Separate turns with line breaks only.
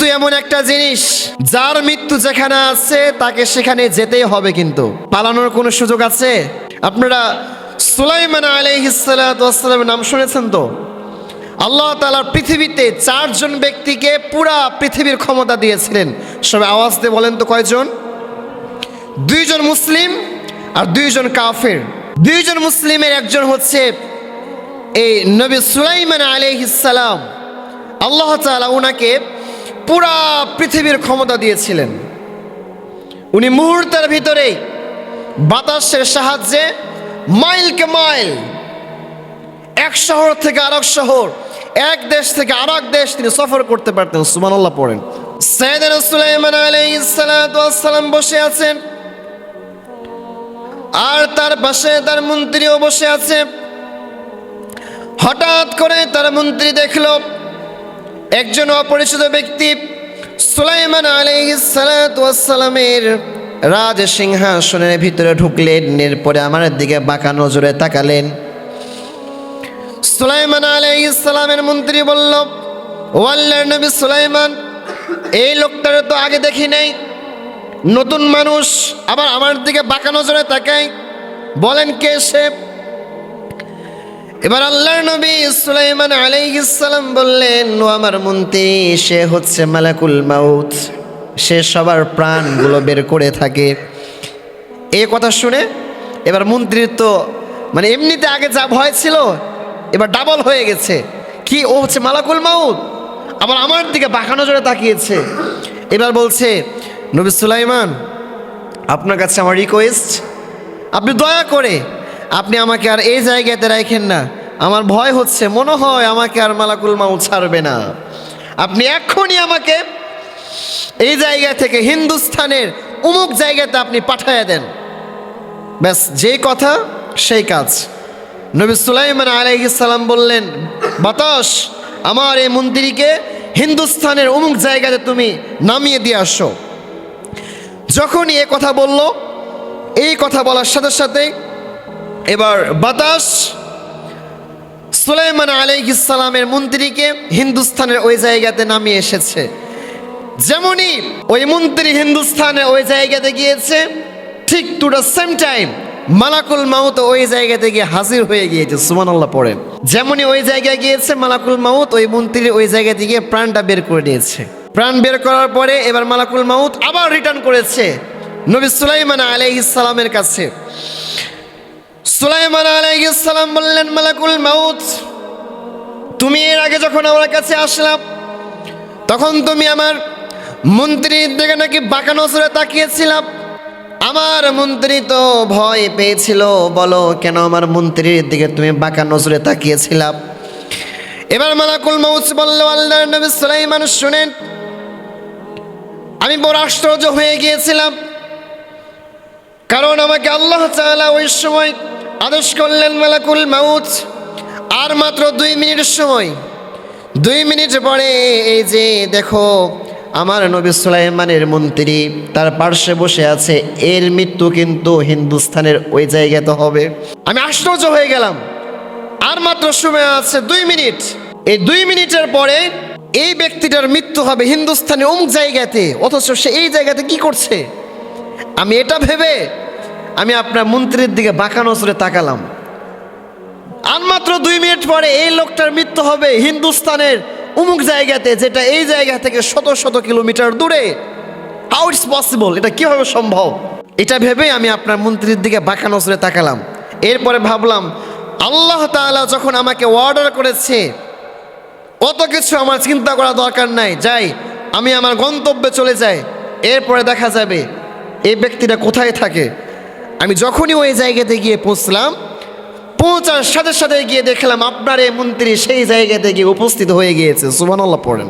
মৃত্যু এমন একটা জিনিস, যার মৃত্যু যেখানে আছে, তাকে সেখানে যেতেই হবে কিন্তু। পালানোর কোনো সুযোগ আছে? আপনারা সুলাইমান আলাইহিসালামের নাম শুনেছেন তো? আল্লাহ তালার পৃথিবীতে চারজন ব্যক্তিকে পুরা পৃথিবীর ক্ষমতা দিয়েছিলেন। সবাই আওয়াজ দিয়ে বলেন তো কয়জন? দুইজন মুসলিম আর দুইজন কাফের। দুইজন মুসলিমের, একজন হচ্ছে এই নবী সুলাইমান আলাইহিসালাম আল্লাহ তাআলা ওনাকে পুরা পৃথিবীর ক্ষমতা দিয়েছিলেন। উনি মুহূর্তের ভিতরে বাতাসের সাহায্যে মাইলকে মাইল, এক শহর থেকে আরেক শহর, এক দেশ থেকে আরেক দেশ তিনি সফর করতে পারতেন। সুবহানাল্লাহ পড়েন। সৈয়দনা সুলাইমান আলাইহিস সালাতু ওয়াস সালাম বসে আছেন। আর তার পাশে তার মন্ত্রীও বসে আছে। হঠাৎ করে তার মন্ত্রী দেখল একজন অপরিচিত ব্যক্তি সুলাইমান আলাইসালামের রাজ সিংহাসনের ভিতরে ঢুকলেন, এরপরে আমার দিকে বাঁকা নজরে তাকালেন। সুলাইমান আলাইসালামের মন্ত্রী বলল ওয়াল্লার নবী সুলাইমান, এই লোকটার তো আগে দেখি নাই। নতুন মানুষ, আবার আমার দিকে বাঁকা নজরে তাকায়। বলেন কে সে? এবার আল্লাহর নবী সুলাইমান আলাইহিসসালাম বললেন, ও আমার মন্ত্রী সে হচ্ছে মালাকুল মাউত। সে সবার প্রাণগুলো বের করে থাকে। এই কথা শুনে এবার মন্ত্রীর তো মানে এমনিতে আগে যা ভয় ছিল, এবার ডাবল হয়ে গেছে। কি, ও হচ্ছে মালাকুল মাউত? আবার আমার দিকে বাঁকা জোরে তাকিয়েছে। এবার বলছে, নবী সুলাইমান, আপনার কাছে আমার রিকোয়েস্ট আপনি দয়া করে আপনি আমাকে আর এই জায়গাতে রাখেন না। আমার ভয় হচ্ছে, মনে হয় আমাকে আর মালাকুল মাউত ছাড়বে না। আপনি এক্ষুনি আমাকে এই জায়গা থেকে হিন্দুস্থানের উমুক জায়গাতে আপনি পাঠাইয়া দেন। ব্যাস, যেই কথা, সেই কাজ। নবী সুলাইমান আলাইহিসসালাম বললেন, বাতাস, আমার এই মন্ত্রীকে হিন্দুস্থানের অমুক জায়গাতে তুমি নামিয়ে দিয়ে আসো। যখনই এ কথা বলল, এই কথা বলার সাথে সাথে এবার বাতাস। সুলাইমান আলাইহিসসালামের মন্ত্রীকে হিন্দুস্থানের ওই জায়গাতে নামিয়ে এসেছে। যেমনই ওই মন্ত্রী হিন্দুস্থানের ওই জায়গাতে গিয়েছে, ঠিক টু দ্য সেম টাইম মালাকুল মাউত ওই জায়গাতে গিয়ে হাজির হয়ে গিয়েছে সুমানাল্লাহ পড়েন যেমনই ওই জায়গায় গিয়েছে, মালাকুল মাউত ওই মন্ত্রীর ওই জায়গাতে গিয়ে প্রাণটা বের করে নিয়েছে প্রাণ বের করার পরে এবার মালাকুল মাউত আবার রিটার্ন করেছে নবী সুলাইমান আলাইহিসসালামের কাছে। সুলাইমান আলাইহিসসালাম বললেন, মালাকুল মাউত, তুমি এর আগে যখন আমার কাছে আসলাম, তখন তুমি আমার মন্ত্রীর দিকে নাকি বাঁকা নজরে তাকিয়েছিলাম। আমার মন্ত্রী তো ভয় পেয়েছিল, বলো কেন আমার মন্ত্রীর দিকে তুমি বাঁকা নজরে তাকিয়েছিলাম? এবার মালাকুল মৌস বলল আল্লাহ নবী সুলাইমান, শুনেন, আমি বড় আশ্চর্য হয়ে গিয়েছিলাম। কারণ আমাকে আল্লাহ তাআলা ওই সময় আদেশ করলেন মালাকুল মাউত। আর মাত্র দুই মিনিট সময়। দুই মিনিট পরে এই যে দেখো, আমার নবী সুলাইমানের মন্ত্রী, তার পার্শ্বে বসে আছে, এর মৃত্যু কিন্তু হিন্দুস্তানের ওই জায়গাতে হবে। আমি আশ্চর্য হয়ে গেলাম। আর মাত্র সময় আছে দুই মিনিট। এই দুই মিনিটের পরে এই ব্যক্তিটার মৃত্যু হবে হিন্দুস্তানের অমুক জায়গাতে, অথচ সে এই জায়গাতে কি করছে? আমি এটা ভেবে আমি আপনার মন্ত্রীর দিকে বাঁকা নজরে তাকালাম। আর মাত্র দুই মিনিট পরে এই লোকটার মৃত্যু হবে হিন্দুস্তানের উমুক জায়গাতে, যেটা এই জায়গা থেকে শত শত কিলোমিটার দূরে। হাউ ইটস পসিবল এটা কীভাবে সম্ভব? এটা ভেবে আমি আপনার মন্ত্রীর দিকে বাঁকা নজরে তাকালাম। এরপরে ভাবলাম, আল্লাহ তাআলা যখন আমাকে অর্ডার করেছে অত কিছু আমার চিন্তা করা দরকার নাই, যাই, আমি আমার গন্তব্যে চলে যাই। এরপরে দেখা যাবে, এই ব্যক্তিটা কোথায় থাকে? আমি যখনই ওই জায়গাতে গিয়ে পৌঁছলাম, পৌঁছার সাথে সাথে গিয়ে দেখলাম আপনার এই মন্ত্রী সেই জায়গাতে গিয়ে উপস্থিত হয়ে গিয়েছে। সুবানাল্লাহ পড়েন।